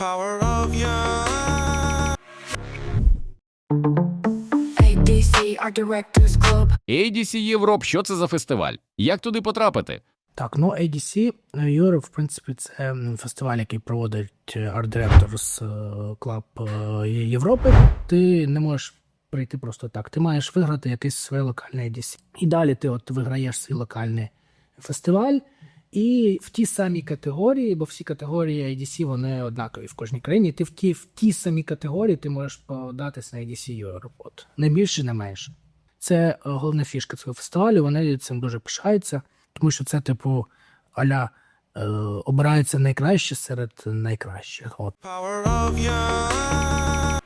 power of. ADC, our directors club. ADC Європ, що це за фестиваль? Як туди потрапити? Так, ну ADC Europe, в принципі, це фестиваль, який проводить е, Art Directors е, Club е, Європи. Ти не можеш прийти просто так. Ти маєш виграти якийсь своє локальне ADC. І далі ти от виграєш свій локальний фестиваль. І в тій самій категорії, бо всі категорії ADC вони однакові в кожній країні. Ти в ті, в тій самій категорії ти можеш податись на ADC Europe. От. Не більше, не менше. Це е, головна фішка цього фестивалю. Вони цим дуже пишаються, тому що це, типу, аля е, обирається найкраще серед найкращих. От. Power of.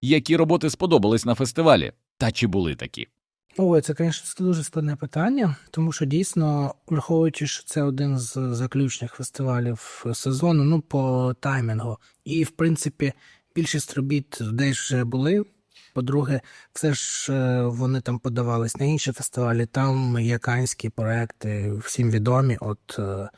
Які роботи сподобались на фестивалі? Та чи були такі? Ой, це, звісно, дуже складне питання, тому що дійсно, враховуючи, що це один з заключних фестивалів сезону, ну по таймінгу. І, в принципі, більшість робіт десь вже були. По-друге, все ж е, вони там подавались на інші фестивалі. Там є канські проекти, всім відомі. От е,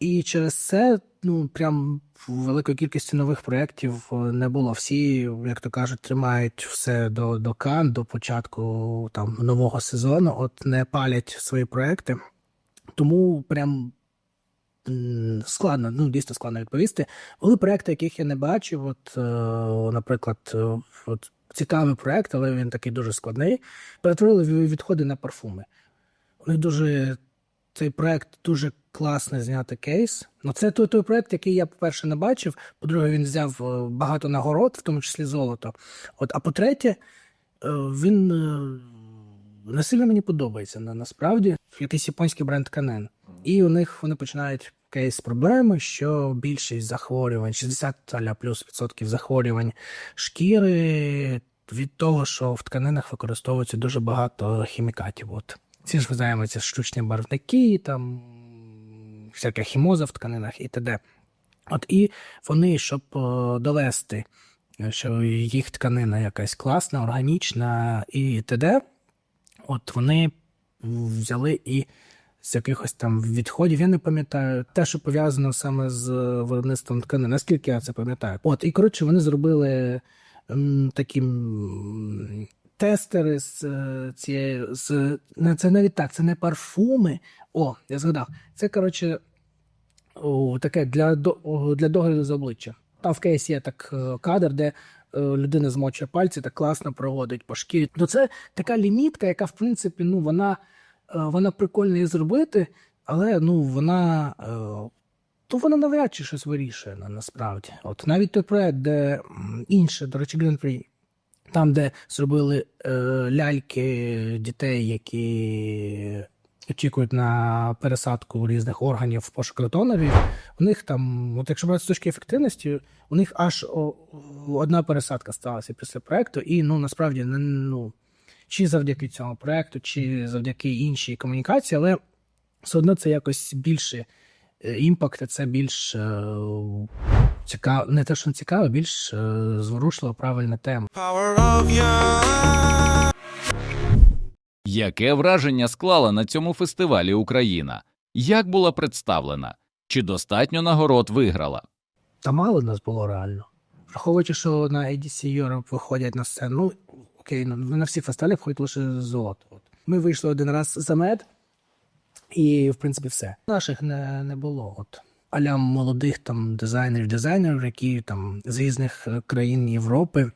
і через це, ну прям великої кількості нових проєктів е, не було. Всі, як то кажуть, тримають все до, до кан, до початку там нового сезону. От не палять свої проекти. Тому прям складно, ну дійсно складно відповісти. Були проекти, яких я не бачив. От, е, наприклад, е, от цікавий проект, але він такий дуже складний. Перетворили відходи на парфуми. Них дуже цей проект дуже класно зняти кейс. Ну, це той, той проект, який я, по-перше, не бачив. По-друге, він взяв е, багато нагород, в тому числі золото. От, а по-третє, е, він е, не сильно мені подобається на, насправді. Якийсь японський бренд Канен. І у них вони починають кейс проблеми, що більшість захворювань, 60 аля плюс відсотків захворювань шкіри від того, що в тканинах використовується дуже багато хімікатів. От. Всі ж ви знаємо, ці штучні барвники, там всяка хімоза в тканинах і т.д. От і вони, щоб е, довести, що їх тканина якась класна, органічна і т.д., от вони взяли і з якихось там відходів, я не пам'ятаю, те, що пов'язано саме з виробництвом тканин, наскільки я це пам'ятаю. От, і коротше, вони зробили м, такі м, тестери з е, цієї. З, це навіть так, це не парфуми. О, я згадав. Це, коротше, о, таке для, для догляду за обличчя. Там в кейсі є так е, кадр, де е, людина змочує пальці, так класно проводить по шкірі. Ну, це така лімітка, яка, в принципі, ну, вона, вона прикольно її зробити, але ну, вона. То вона навряд чи щось вирішує насправді. От навіть той проект, де інше, до речі, Free, там, де зробили е, ляльки дітей, які очікують на пересадку різних органів в пошуках донорів. У них там, от якщо брати з точки ефективності, у них аж о, одна пересадка сталася після проекту, і ну насправді ну чи завдяки цьому проекту, чи завдяки іншій комунікації, але все одно це якось більше імпакт, це більш е, цікаво, не те, що цікаво, більш е, зворушлива правильна тема. Яке враження склала на цьому фестивалі Україна? Як була представлена? Чи достатньо нагород виграла? Та мало нас було реально. Враховуючи, що на ADC Europe виходять на сцену, ну окей, ну на всі фестивалі входить лише золото. От. Ми вийшли один раз за мед, і в принципі все. Наших не, не було. От. Аля молодих там дизайнерів, дизайнерів, які там з різних е, країн Європи,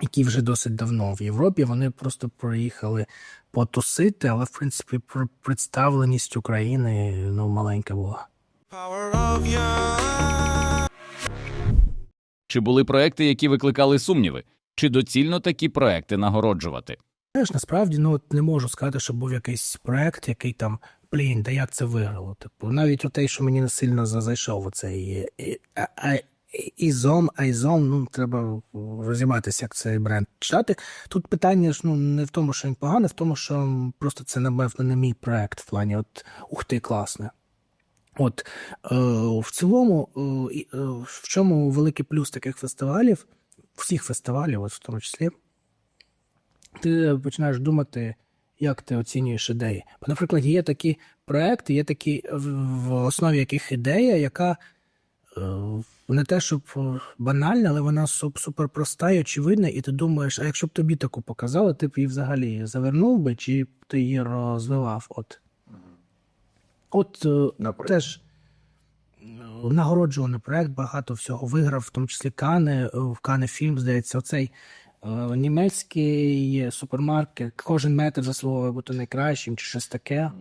які вже досить давно в Європі, вони просто приїхали потусити, але в принципі пр- представленість України ну маленька була. Power of. Чи були проекти, які викликали сумніви? Чи доцільно такі проекти нагороджувати? Знаєш, насправді ну от не можу сказати, що був якийсь проект, який там, блін, да як це виграло. Типу, навіть отей, що мені не сильно за- зайшов, оцей і- а- а- Ізом, Айзом, ну треба розібратися, як цей бренд читати. Тут питання ж ну не в тому, що він поганий, в тому, що просто це напевно не мій проект в плані, от ух ти, класне. От е, в цілому, е, е, в чому великий плюс таких фестивалів, всіх фестивалів, от в тому числі, ти починаєш думати, як ти оцінюєш ідеї. Бо, наприклад, є такі проекти, є такі, в основі яких ідея, яка е, не те, щоб е, банальна, але вона суп- супер проста і очевидна, і ти думаєш, а якщо б тобі таку показали, ти б її взагалі завернув би, чи б ти її розвивав? От, от е, теж нагороджуваний проект, багато всього виграв, в тому числі Кани, в Кани фільм, здається, оцей німецький супермаркет, кожен метр заслуговує бути найкращим, чи щось таке.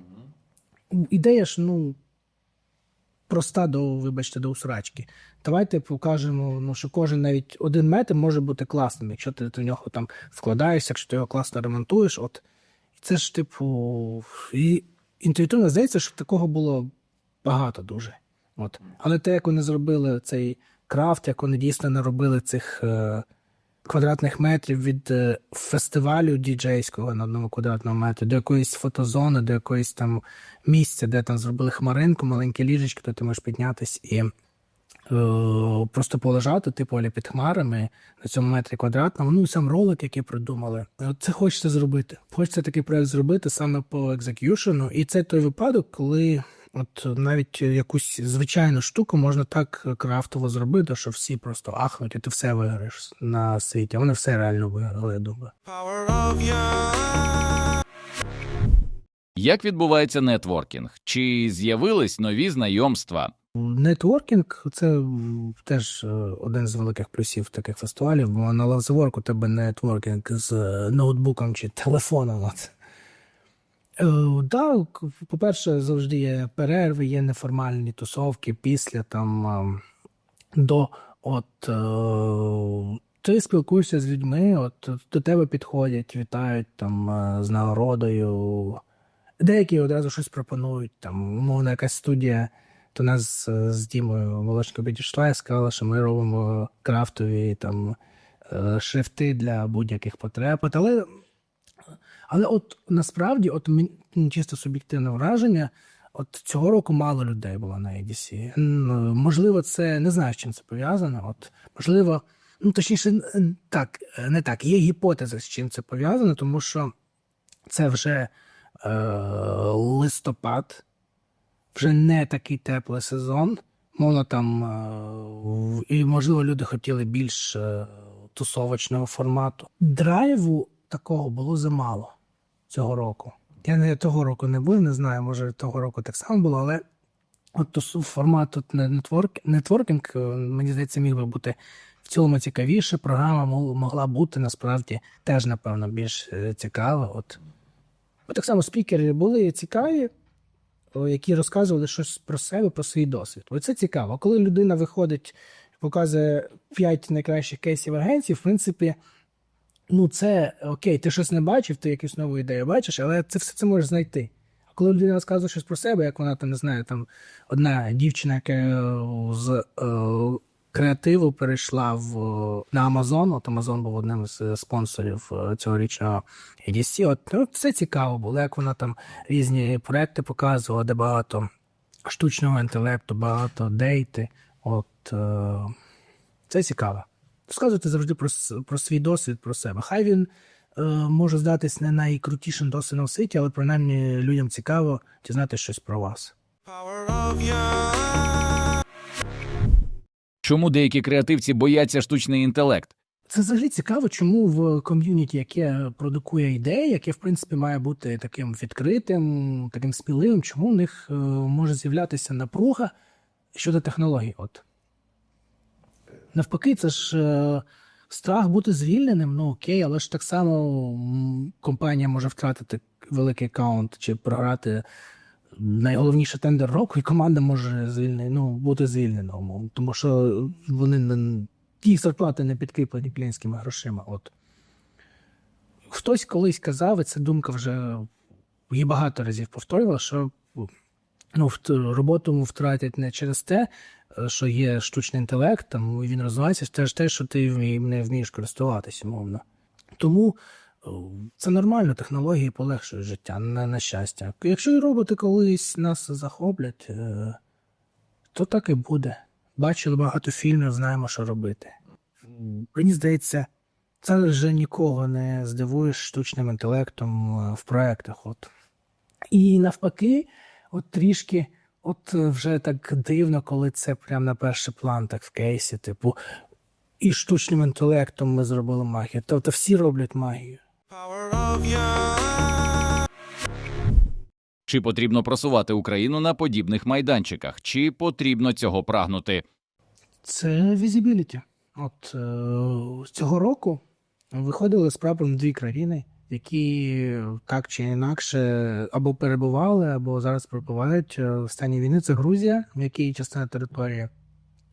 Ідея ж, ну, проста до, вибачте, до усрачки. Давайте покажемо, ну, що кожен навіть один метр може бути класним, якщо ти до нього там вкладаєшся, якщо ти його класно ремонтуєш. От. І це ж, типу, і інтуїтивно здається, що такого було багато дуже. От. Але те, як вони зробили цей крафт, як вони дійсно наробили цих е, квадратних метрів від е, фестивалю діджейського на одному квадратному метрі, до якоїсь фотозони, до якоїсь там місця, де там зробили хмаринку, маленьке ліжечко, де ти можеш піднятись і е, просто полежати, типу, аля під хмарами на цьому метрі квадратному. Ну і сам ролик, який придумали. Це хочеться зробити. Хочеться такий проект зробити саме по екзекюшену. І це той випадок, коли. От навіть якусь звичайну штуку можна так крафтово зробити, що всі просто ахнуть, і ти все виграєш на світі. Вони все реально виграли, я думаю. Як відбувається нетворкінг? Чи з'явились нові знайомства? Нетворкінг це теж е, один з великих плюсів таких фестивалів, бо на лавзворк у тебе нетворкінг з ноутбуком чи телефоном. От. Е, да, по-перше, завжди є перерви, є неформальні тусовки після там ем, до от. Е, ти спілкуєшся з людьми, от до тебе підходять, вітають там е, з нагородою. Деякі одразу щось пропонують, там, умовно, якась студія до нас з Дімою Волошко підійшла і сказала, що ми робимо крафтові там шрифти для будь-яких потреб. Але, але от насправді, от мені чисто суб'єктивне враження, от цього року мало людей було на EDC. Можливо, це не знаю, з чим це пов'язано. От, можливо, ну точніше, так, не так. Є гіпотеза, з чим це пов'язано, тому що це вже е, листопад, вже не такий теплий сезон. Мовно там, е, і можливо, люди хотіли більш е, тусовочного формату. Драйву такого було замало цього року. Я не того року не був, не знаю, може того року так само було, але от формат тут нетворк, нетворкінг, е, мені здається, міг би бути в цілому цікавіше. Програма могла бути насправді теж, напевно, більш е, цікава. От. От так само спікери були цікаві, які розказували щось про себе, про свій досвід. Оце цікаво. Коли людина виходить, показує 5 найкращих кейсів агенцій, в принципі, ну це окей, ти щось не бачив, ти якусь нову ідею бачиш, але це все це можеш знайти. А коли людина розказує щось про себе, як вона там не знаю, там одна дівчина, яка е, з е, креативу перейшла в, на Amazon, от Amazon був одним з е, спонсорів цьогорічного EDC, от ну, це цікаво було, як вона там різні проекти показувала, де багато штучного інтелекту, багато дейти. От це цікаво. Розказуйте завжди про, про свій досвід, про себе. Хай він е, може здатись не найкрутішим досвідом в світі, але принаймні людям цікаво дізнатися щось про вас. Чому деякі креативці бояться штучний інтелект? Це взагалі цікаво, чому в ком'юніті, яке продукує ідеї, яке в принципі має бути таким відкритим, таким сміливим, чому в них е, може з'являтися напруга щодо технологій? От навпаки, це ж е, страх бути звільненим. Ну окей, але ж так само компанія може втратити великий аккаунт чи програти найголовніший тендер року, і команда може звільнити, ну, бути звільнена, тому що вони не їх зарплати не підкріплені клієнтськими грошима. От. Хтось колись казав, і ця думка вже її багато разів повторювала, що ну, роботу втратять не через те, що є штучний інтелект, там він розвивається, через те, що ти не вмієш користуватися, мовно. Тому е, це нормально, технології полегшують життя, на, на щастя. Якщо і роботи колись нас захоплять, е, то так і буде. Бачили багато фільмів, знаємо, що робити. Мені здається, це вже нікого не здивуєш штучним інтелектом е, в проектах. От. І навпаки, от трішки от е, вже так дивно, коли це прям на перший план, так в кейсі, типу, і штучним інтелектом ми зробили магію. Тобто всі роблять магію. Power of Чи потрібно просувати Україну на подібних майданчиках, чи потрібно цього прагнути? Це візибіліті. От е, цього року виходили з прапором дві країни, які так чи інакше або перебували, або зараз перебувають е, в стані війни. Це Грузія, в якій частина території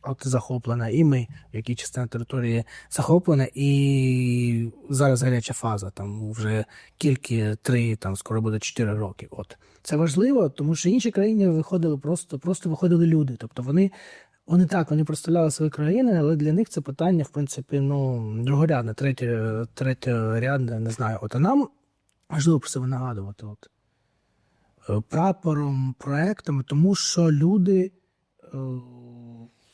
от захоплена, і ми, в якій частина території захоплена, і зараз гаряча фаза. Там вже кілька три, там скоро буде чотири роки. От це важливо, тому що інші країни виходили просто, просто виходили люди. Тобто вони вони так, вони представляли свої країни, але для них це питання, в принципі, ну, другорядне, третє, третьорядне, не знаю. От, а нам важливо про себе нагадувати. От. Е, Прапором, проектами, тому що люди е,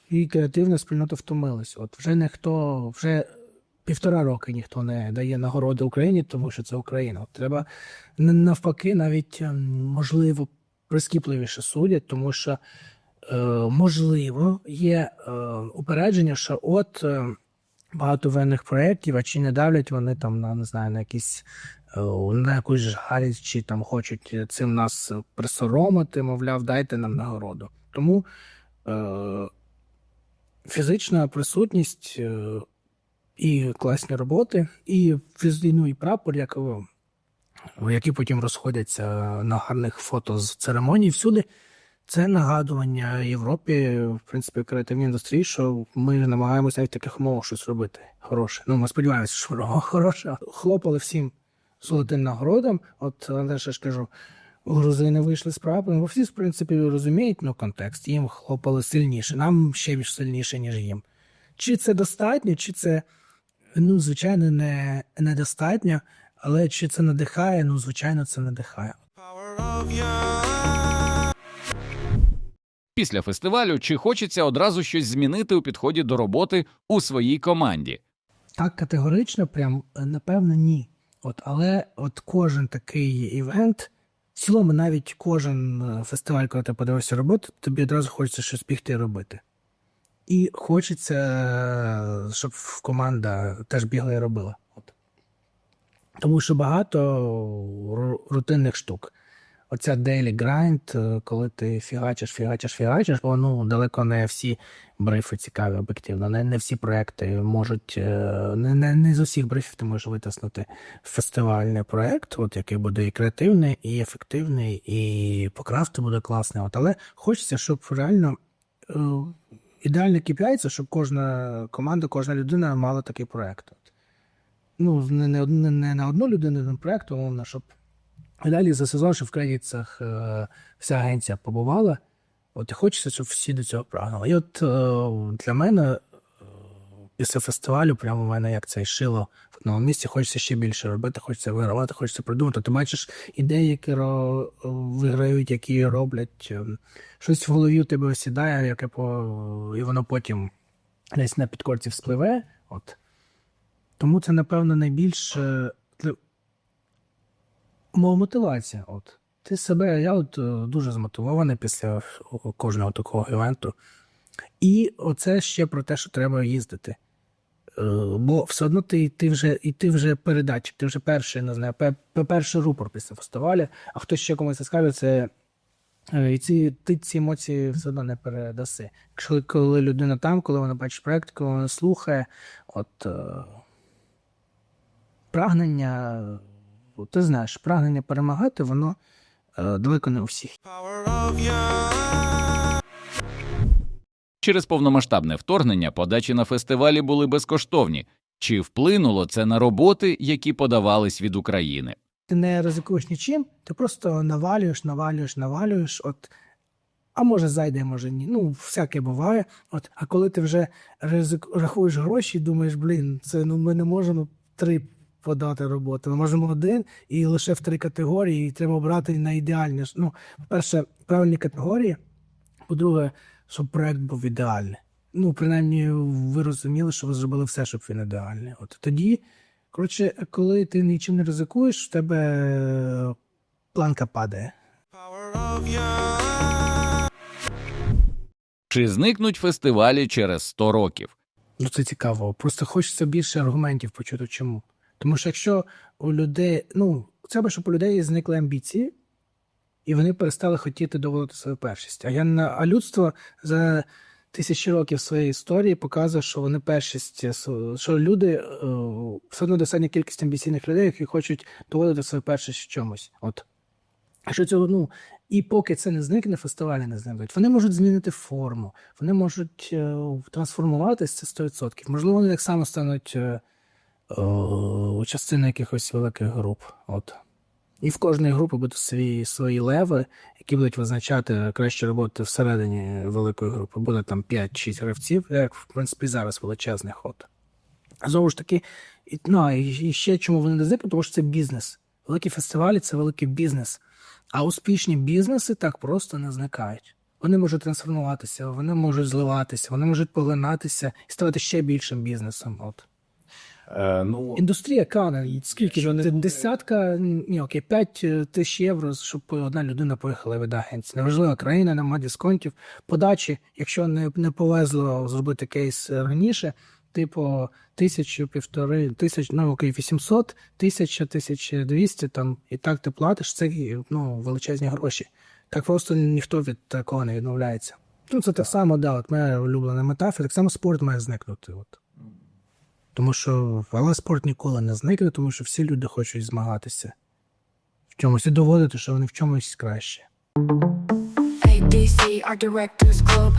і креативна спільнота втомились. От вже ніхто, вже півтора роки ніхто не дає нагороди Україні, тому що це Україна. От треба навпаки, навіть ем, можливо прискіпливіше судять, тому що можливо, є е, упередження, що от е, багато воєнних проєктів, а чи не давлять вони там на не знаю, на якісь е, на якусь жарість, чи там хочуть цим нас присоромити, мовляв, дайте нам нагороду. Тому е, фізична присутність е, і класні роботи, і ну, і прапор, як, е, які потім розходяться на гарних фото з церемоній всюди. Це нагадування Європі, в принципі, креативній індустрії, що ми намагаємося навіть таких умовах щось робити. Хороше. Ну, ми сподіваємося, що хороше. Хлопали всім золотим нагородам. От але ж ж кажу, грузини вийшли з прапором, бо всі, в принципі, розуміють ну, контекст. Їм хлопали сильніше, нам ще більш сильніше, ніж їм. Чи це достатньо, чи це, ну, звичайно, не недостатньо, але чи це надихає? Ну, звичайно, це надихає. Після фестивалю чи хочеться одразу щось змінити у підході до роботи у своїй команді? Так категорично, прям е, напевно, ні. От, але от кожен такий івент, в цілому, навіть кожен е, фестиваль, коли ти подивився роботу, тобі одразу хочеться щось бігти робити. І хочеться, е, щоб команда теж бігла і робила. От. Тому що багато рутинних штук. Оця daily grind, е, коли ти фігачиш, фігачиш, фігачиш, бо ну, далеко не всі брифи цікаві об'єктивно. Не, не всі проекти можуть, е, не, не, не з усіх брифів ти можеш витиснути фестивальний проект, от який буде і креативний, і ефективний, і по крафту буде класний. От, але хочеться, щоб реально е, KPI це, щоб кожна команда, кожна людина мала такий проект. Ну, не, не, не на одну людину один проект, умовно, щоб і далі за сезон, щоб в кредитах е, вся агенція побувала. От і хочеться, щоб всі до цього прагнули. І от е, для мене е, після фестивалю, прямо в мене як це шило в одному місці, хочеться ще більше робити, хочеться вигравати, хочеться придумати. Ти бачиш ідеї, які виграють, які роблять. Щось в голові у тебе осідає, яке по... і воно потім десь на підкорці вспливе. От. Тому це, напевно, найбільше мова мотивація. От. Ти себе, я от е, дуже змотивований після кожного такого івенту. І оце ще про те, що треба їздити. Е, Бо все одно ти, ти вже і ти вже передатчик, ти вже перший, не знаю, пе- пе- перший рупор після фестивалю, а хтось ще комусь скаже, це. е, І ці, ти ці емоції все одно не передаси. Якщо коли людина там, коли вона бачить проект, коли вона слухає, от прагнення, е, ти знаєш, прагнення перемагати, воно е, далеко не у всіх. Через повномасштабне вторгнення подачі на фестивалі були безкоштовні. Чи вплинуло це на роботи, які подавались від України? ти не ризикуєш нічим, ти просто навалюєш, навалюєш, навалюєш. От, а може зайде, може ні. Ну, всяке буває. От, а коли ти вже ризик, рахуєш гроші, думаєш, блін, це ну ми не можемо три подати роботи. Ми можемо один і лише в три категорії, і треба обрати найідеальніше. Ну, по-перше, правильні категорії. По-друге, щоб проект був ідеальний. Ну, принаймні, ви розуміли, що ви зробили все, щоб він ідеальний. От тоді, коротше, коли ти нічим не ризикуєш, в тебе планка падає. Чи зникнуть фестивалі через 100 років? Ну, це цікаво. Просто хочеться більше аргументів почути, чому. Тому що якщо у людей, ну, треба, щоб у людей зникли амбіції, і вони перестали хотіти доводити свою першість. А я а людство за тисячі років своєї історії показує, що вони першість, е, що люди е, все одно достатня кількість амбіційних людей, які хочуть доводити свою першість в чомусь. От. Що цього, ну, і поки це не зникне, фестивалі не зникнуть. Вони можуть змінити форму, вони можуть е, трансформуватися це 100%. Можливо, вони так само стануть е, е, частиною якихось великих груп. От. І в кожної групи будуть свої, свої леви, які будуть визначати краще роботи всередині великої групи. Буде там 5-6 гравців, як в принципі зараз величезний ход. Знову ж таки, і, ну, і ще чому вони зникнуть, тому що це бізнес. Великі фестивалі це великий бізнес. А успішні бізнеси так просто не зникають. Вони можуть трансформуватися, вони можуть зливатися, вони можуть поглинатися і ставати ще більшим бізнесом. От. Е, ну, Індустрія кане, скільки ж це десятка, ні, окей, 5 тисяч євро, щоб одна людина поїхала від агенції. Неважлива країна, нема дисконтів. Подачі, якщо не, не повезло зробити кейс раніше, типу тисячу, півтори, тисяч, ну окей, 800, тисяча, тисяча двісті, там, і так ти платиш, це ну, величезні гроші. Так просто ніхто від такого не відмовляється. Ну, це так само, да, от моя улюблена метафора, так само спорт має зникнути. От. Тому що але спорт ніколи не зникне, тому що всі люди хочуть змагатися в чомусь і доводити, що вони в чомусь краще. ABC, our directors club.